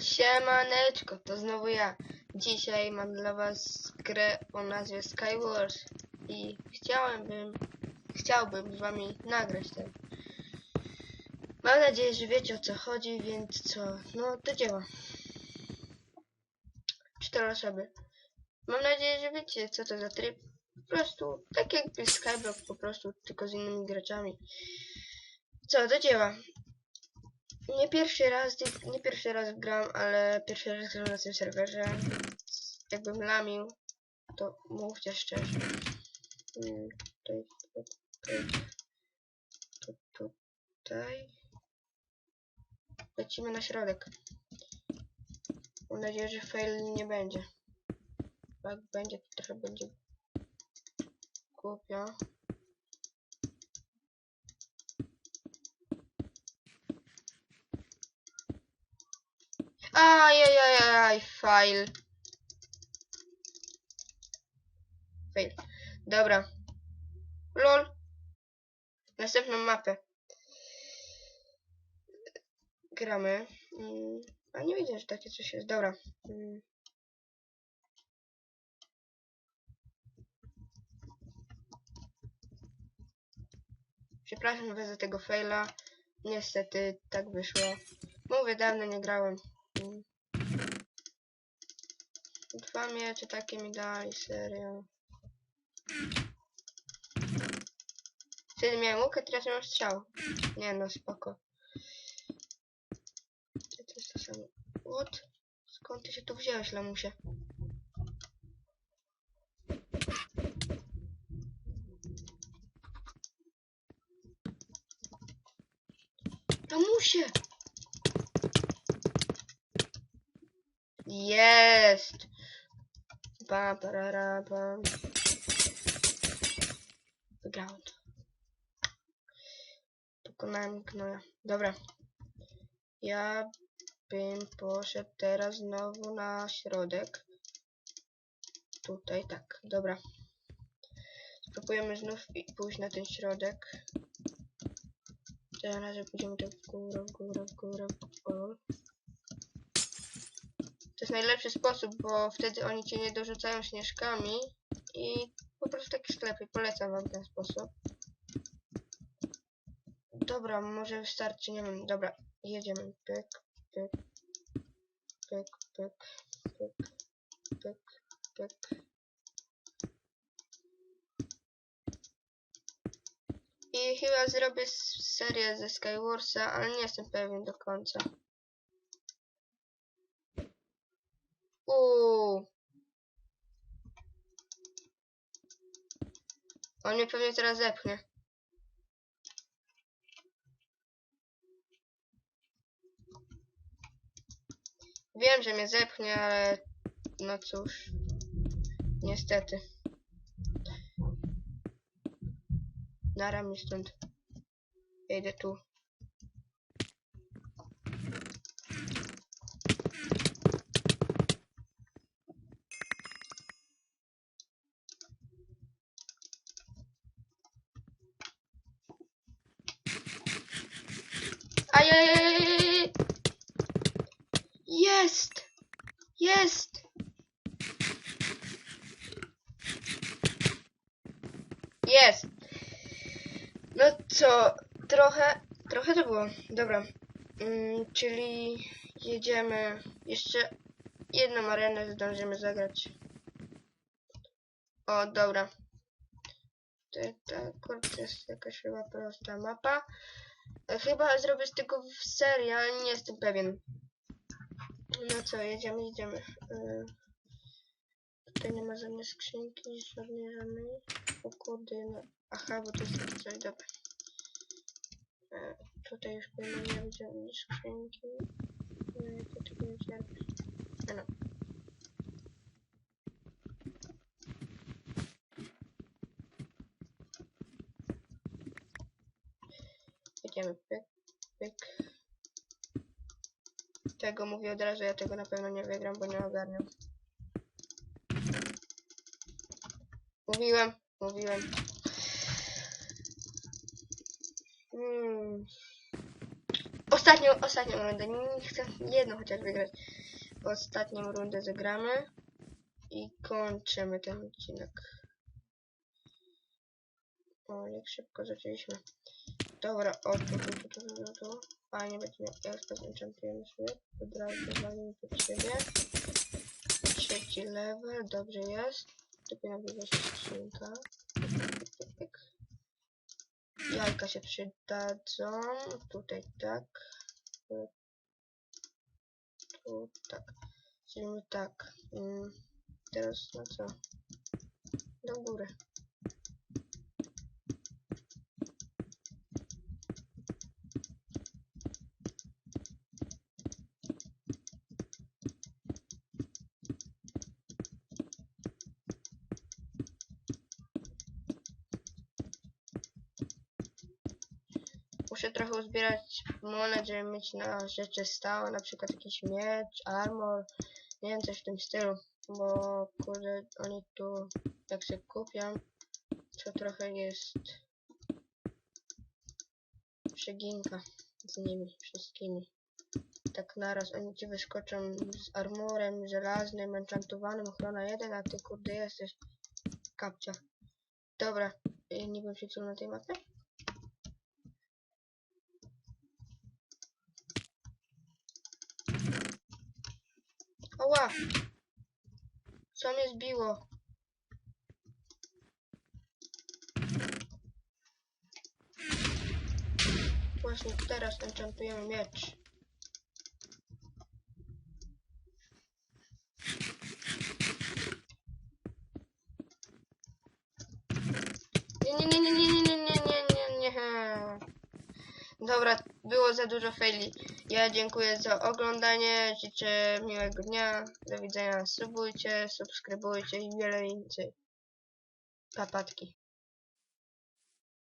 Siemaneczko, to znowu ja. Dzisiaj mam dla was grę o nazwie Skywars i chciałem chciałbym z wami nagrać ten. Mam nadzieję, że wiecie o co chodzi, więc co? No, do dzieła. Cztery osoby. Mam nadzieję, że wiecie co to za tryb. Po prostu tak jakby Skyblock po prostu, tylko z innymi graczami. Co, do dzieła. Nie pierwszy raz, nie pierwszy raz gram, ale pierwszy raz gram na tym serwerze. Jakbym lamił, to mówcie szczerze. Mm, Tutaj, tutaj, tu- tutaj. Lecimy na środek. Mam nadzieję, że fail nie będzie. Jak będzie, to trochę będzie głupio. Ajajajaj, fail. Fail. Dobra. Lol. Następną mapę. Gramy. Mm, A nie wiedziałem, że takie coś jest. Dobra. Przepraszam was za tego faila. Niestety tak wyszło. Mówię, dawno nie grałem. Dwa miecze takie mi dali, serio. Wtedy miałem łuk, a teraz mam strzał. Nie no, spoko. Czy to jest to samo? What? Skąd ty się tu wziąłeś, lamusie? Lamusie! Jest! Pam, parara, pam. Wygrałem to. Pokonałem gnoja. Dobra. Ja bym poszedł teraz znowu na środek. Tutaj, tak. Dobra. Spróbujemy znów pójść na ten środek. Teraz razie pójdziemy tak w górę, w górę, w górę, w górę. To jest najlepszy sposób, bo wtedy oni cię nie dorzucają śnieżkami i po prostu taki sklep i polecam wam ten sposób. Dobra, może wystarczy, nie wiem, dobra, jedziemy, pyk, pyk, pyk, pyk, pyk, pyk, pyk. I chyba zrobię serię ze Skywarsa, ale nie jestem pewien do końca. Uuu. On mnie pewnie teraz zepchnie. Wiem, że mnie zepchnie, ale no cóż. Niestety. Nara mi stąd. Ja idę tu. Ajajajajaj! Jest! Jest! Jest! No co, trochę, trochę to było. Dobra. Mm, czyli jedziemy. Jeszcze jedną arenę zdążymy zagrać. O, dobra. To kurde, jest jakaś chyba prosta mapa. E, Chyba zrobię z tego w serię, ale nie jestem pewien. No co, jedziemy, jedziemy. E, Tutaj nie ma żadnej skrzynki, żadnej, żadnej. O kurde, no. Aha, bo to jest coś, dobra. Tutaj już nie być żadnej skrzynki. Cierpię. A no. Jedziemy, pyk, pyk. Tego mówię od razu, ja tego na pewno nie wygram, bo nie ogarniam. Mówiłem, mówiłem. Hmm. Ostatnią, ostatnią rundę. Nie chcę jedną chociaż wygrać. Ostatnią rundę zagramy. I kończymy ten odcinek. O, jak szybko zaczęliśmy. Dobra, o, tu, tu. Fajnie będzie miał ekspres, enchantujemy sobie. Od razu walimy pod siebie. Trzeci level, dobrze jest. Powinna być jeszcze skrzynka. Jajka się przydadzą. Tutaj tak. Tu tak. Zrobimy tak. Mm, teraz na co? Do góry. Muszę trochę uzbierać monet, żeby mieć na rzeczy stałe, na przykład jakiś miecz, armor, nie wiem, coś w tym stylu, bo kurde, oni tu, jak się kupią, to trochę jest przeginka z nimi wszystkimi. Tak naraz oni ci wyskoczą z armorem żelaznym, enchantowanym, ochrona 1, a ty kurde jesteś kapcia. Dobra, y, nie wiem co na tej mapie. Oła! Co mnie zbiło? Właśnie teraz enchantujemy miecz. Nie, nie, nie, nie, nie, nie, nie, nie, nie. Dobra, było za dużo faili. Ja dziękuję za oglądanie, życzę miłego dnia, do widzenia, subujcie, subskrybujcie i wiele więcej. Papatki.